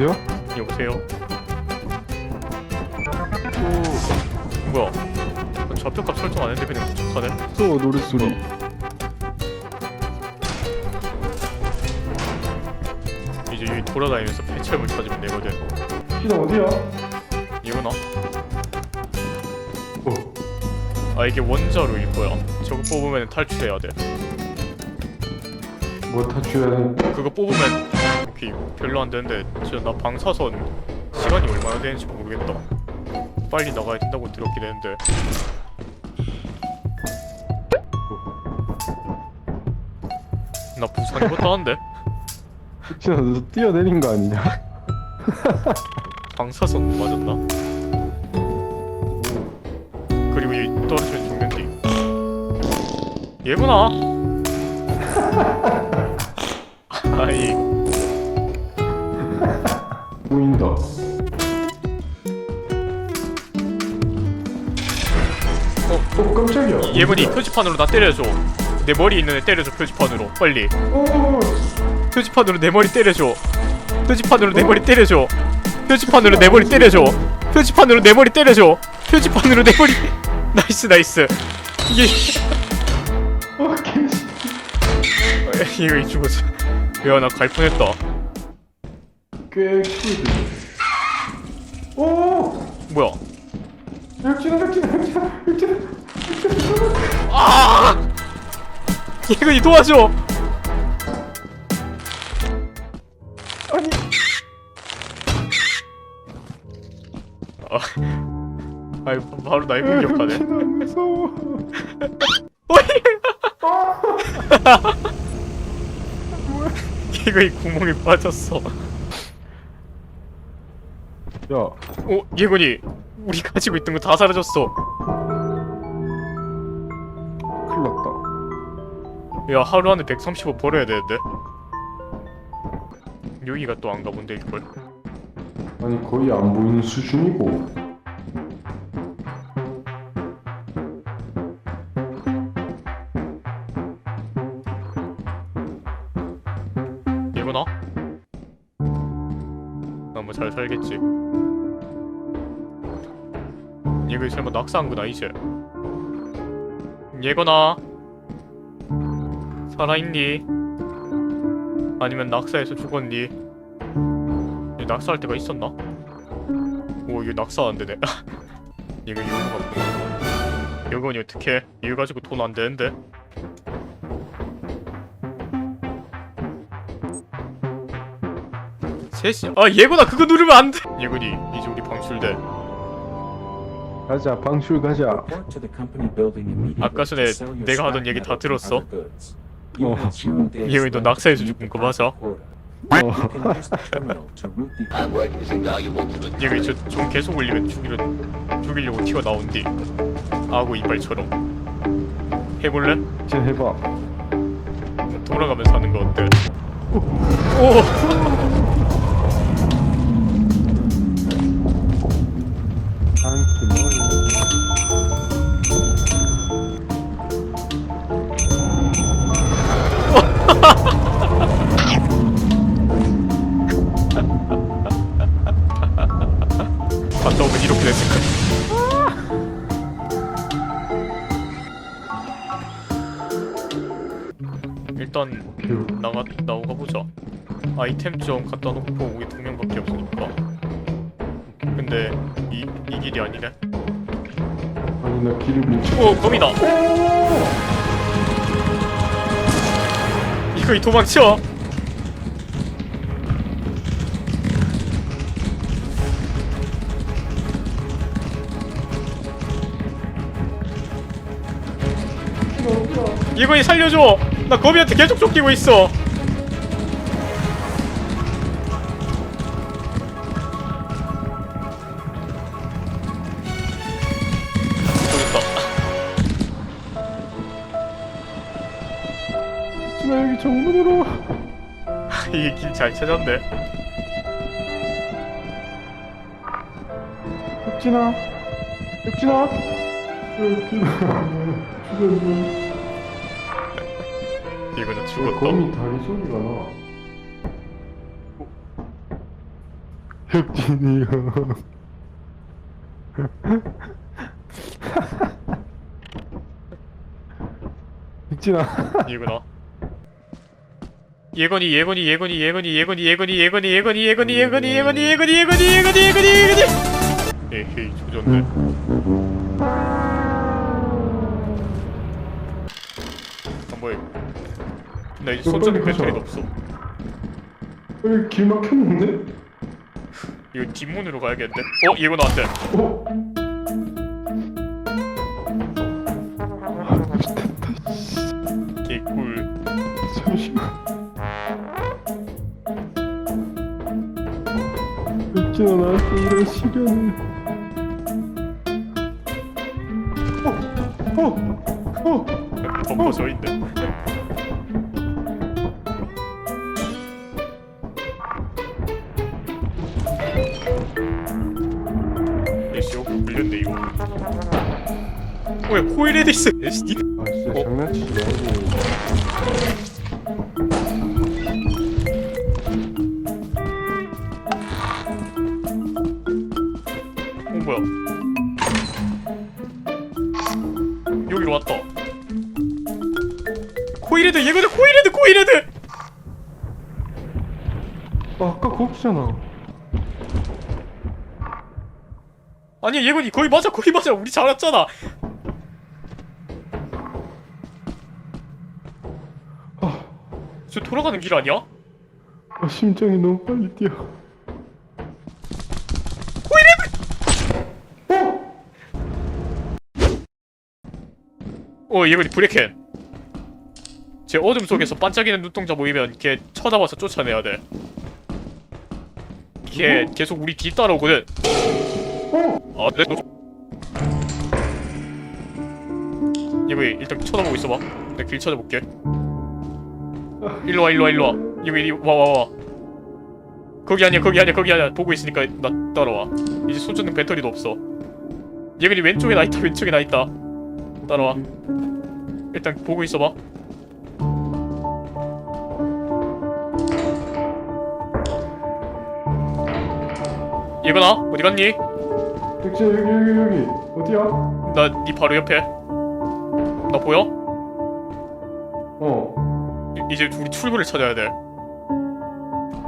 여보세요? 여보세요? 뭐야? 좌표값 설정 안 했는데 그냥 도착하네? 또 노랫소리 이제 여기 돌아다니면서 폐철물 찾으면 되거든 시동 어디야? 이거나? 어 아 이게 원자로 일 거야 저거 뽑으면 탈출해야 돼뭐 돼? 그거 뽑으면 오케이 별로 안 되는데 진짜 나 방사선 시간이 얼마나 되는지 모르겠다 빨리 나가야 된다고 들었긴 했는데 나 부상 입었다는데? 혹시나 너 뛰어내린 거 아니냐? 방사선 맞았나? 그리고 얘 떨어지면 죽는디 얘구나 아이 보인다 어, 어 깜짝이야. 얘분이 표지판으로 나 때려줘. 내 머리 있는 애 때려줘 표지판으로. 빨리. 어, 표지판으로 내 머리 때려줘. 표지판으로 내 머리 때려줘. 표지판으로 내 머리 때려줘. 표지판으로 내 머리 때려줘. 표지판으로 내 머리. 나이스 나이스. 이게 어 이거 죽었어 야나 갈 뻔했다 꽤 쿨드 오! 뭐야? 역진아 역진아 역진아 역진아! 아 이거 도와줘! 아니. 아 아이 바로 날 공격하네. 역진아 무서워. 어이! 이거 이 구멍에 빠졌어 야 어 예건이 우리 가지고 있던 거 다 사라졌어. 큰일 났다. 야 하루 안에 135 벌어야 되는데? 여기가 또 안 가본데 이걸? 아니 거의 안 보이는 수준이고 뭐 잘 살겠지. 예건이 설마 낙사한 건 아니지 예건아 살아있니? 아니면 낙사해서 죽었니? 얘 낙사할 때가 있었나? 오 이거 낙사 안 되네 이거 이거 같고 여건이 어떻게 이거 가지고 돈 안 되는데 셋이 아 예건아 그거 누르면 안돼 예건이 이제 우리 방출돼 가자 방출 가자 아까 전에 내가 하던 얘기 다 들었어? 어. 예건이 너 낙사해서 죽은 거 맞아? 어. 예건이 저종 계속 올리면 죽이려 죽이려고 튀어나온디 아구 이빨처럼 해볼래? 이제 해봐 돌아가면서 하는 거 어때? 오! 갔다 오면 이렇게 됐을 거야 일단 휴. 나가 나오가 보자. 아이템 좀 갖다 놓고 우리 두 명밖에 없으니까. 근데 이, 이 길이 아니네. 아니 나 길을 못 오 거미다. 이거 이 도망쳐. 이거이 살려줘. 나 거미한테 계속 쫓기고 있어. 나 여기 정문으로 있다. 이게 길 잘 찾았네. 역진아 역진아 죽었네 이거는 왜 죽었다. 거미 다리 소리가 나 혁진이 형. 혁진아. 이구나. 예건이 예건이 예건이 예건이 예건이 예건이 예건이 예건이 예건이 예건이 예건이 예건이 예건이 예건이 예건이 예건이 에헤이 조졌네. 아 뭐야 이거. 나 이제 가자. 배터리도 없어. 여기 길 막혔는데? 이거 뒷문으로 가야겠는데? 어? 예건 나한테 어? 혁진아 나한테 이런 시련을. 어? 어? 어? 덮어 져 있네. 뭐야 코일에 돼 있어. 에이씨 니- 아 진짜 어? 장난치지 말고. 코일헤드 얘거든 코일헤드 코일헤드. 아, 아까 거기잖아. 아니 얘건이 거기 맞아 거기 맞아 우리 잘 왔잖아. 아, 저 돌아가는 길 아니야? 아 심장이 너무 빨리 뛰어. 어 얘거니 브레켄. 제 어둠 속에서 반짝이는 눈동자 보이면 걔 쳐다봐서 쫓아내야 돼. 걔 어? 계속 우리 뒤 따라오거든. 어? 아, 네. 이거 일단 쳐다보고 있어봐. 내가 길 찾아볼게. 일로 와, 일로 와, 일로 와. 이거 이리 와, 와, 와. 거기 아니야, 거기 아니야, 거기 아니야. 보고 있으니까 나 따라와. 이제 손전등 배터리도 없어. 얘들이 왼쪽에 나 있다, 왼쪽에 나 있다. 따라와. 일단 보고 있어봐. 얘거나 어디 갔니? 혁진 여기 여기 여기 어디야? 나 네 바로 옆에. 나 보여? 어. 이- 이제 우리 출구를 찾아야 돼.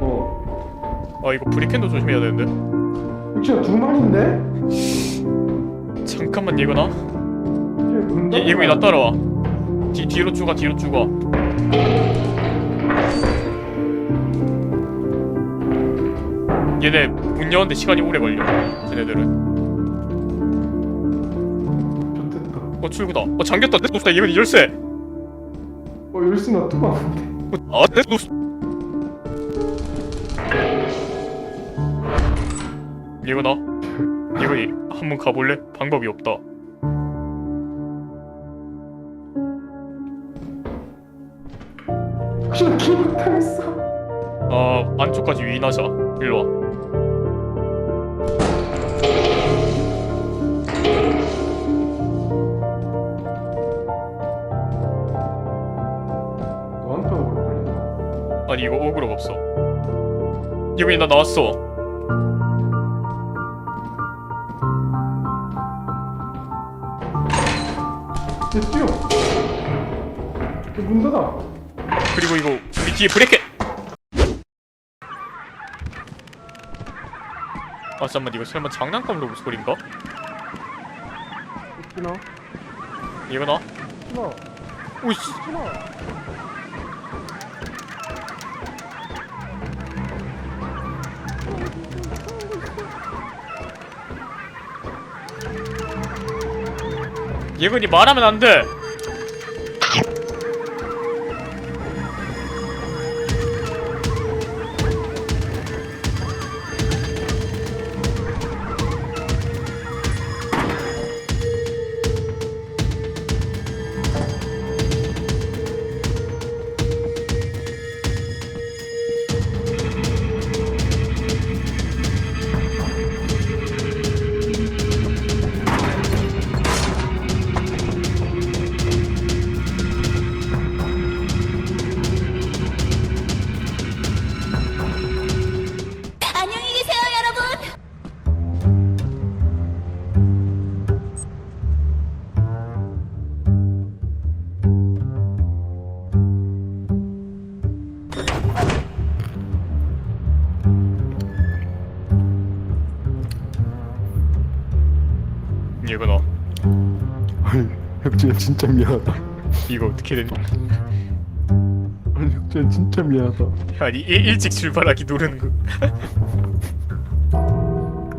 어. 아 이거 브리켄도 조심해야 되는데. 혁진아 두 마리인데? 잠깐만. 이게 문다. 얘 얘거 나 따라와. 뒤 뒤로 쭉가 뒤로 쭉가. 얘네 문 여는데 시간이 오래 걸려. 쟤네들은. 좋됐다. 어 출구다. 어 잠겼다. 내 놓다 얘거 열쇠. 어 열쇠 놔두고 왔는데. 어, 아, 내 놓. 얘거나. 얘거니 한번 가볼래? 방법이 없다. 혁진아 기분 당했어. 아 안쪽까지 유인하자. 일로 와. 아니 이거 어그로가 없어. 얘거니 나 나왔어. 얘 뛰어. 얘문 닫아. 그리고 이거 우리 뒤에 브레켓. 아 잠깐만 이거 설마 장난감 로봇 소리인가? 혁진아. 이거나? 혁진아. 오이씨 혁진 예근이 말하면 안 돼. 아니 혁진아 진짜 미안하다. 이거 어떻게 된 아니 혁진아 진짜 미안하다. 아니 일, 일찍 출발하기 누르는 거.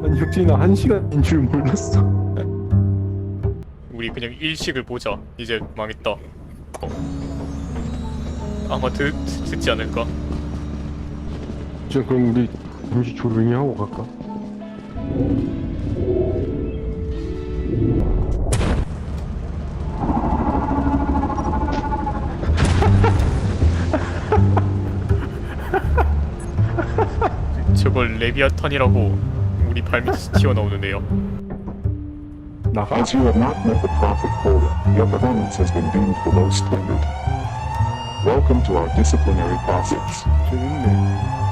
아니 혁진아 한 시간인 줄 몰랐어. 우리 그냥 일식을 보자. 이제 망했다. 어. 아마 듣, 듣지 않을까? 자 그럼 우리 잠시 조용히 하고 갈까? 저걸 레비아탄이라고 우리 발밑에서 튀어나오는 애야 나가 As you have not met the profit quota, your performance has been deemed below standard. Welcome to our disciplinary process. 재밌네